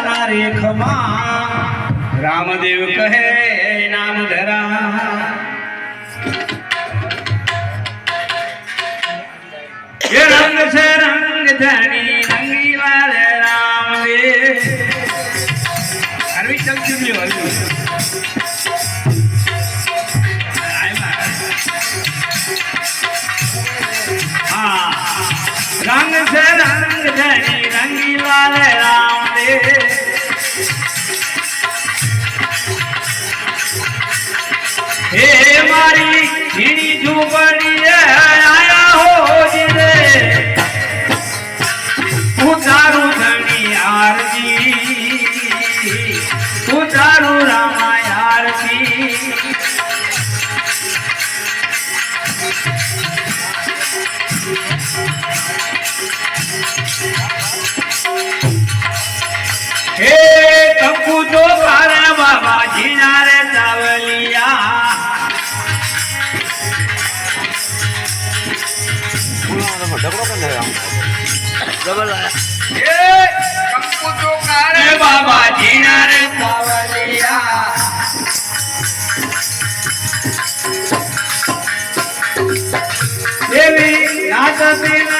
તારા રેખમાં રામદેવ કહે નામ ધરા એ રંગ છે રંગ ધણી રંગી વાળ રામદેવ અરવી ચલ ચુમ્યો હા રંગ છે રંગ ધણી રંગી વાળ તું તારું હે કંકુ તો તારા બાબાજી નારે રે તાવલિયા ડબલો પણ Sabrina.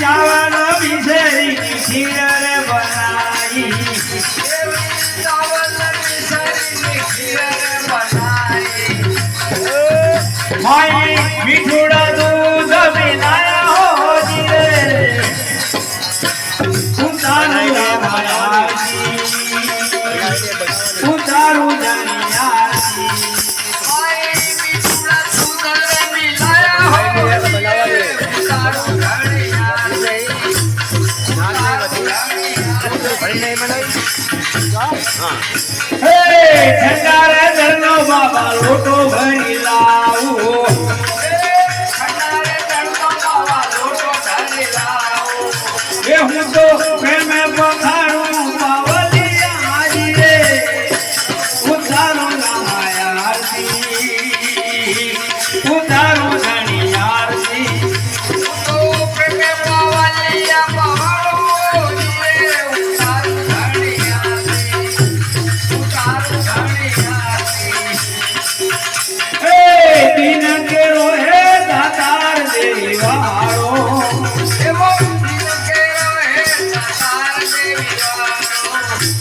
ચાવણ વિસરી ખીર બનાવી હોય મીઠુડા ભણીને મનાવી હા હે ઠંડા રે બાબા લોટો ભરી લાવો.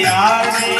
आरती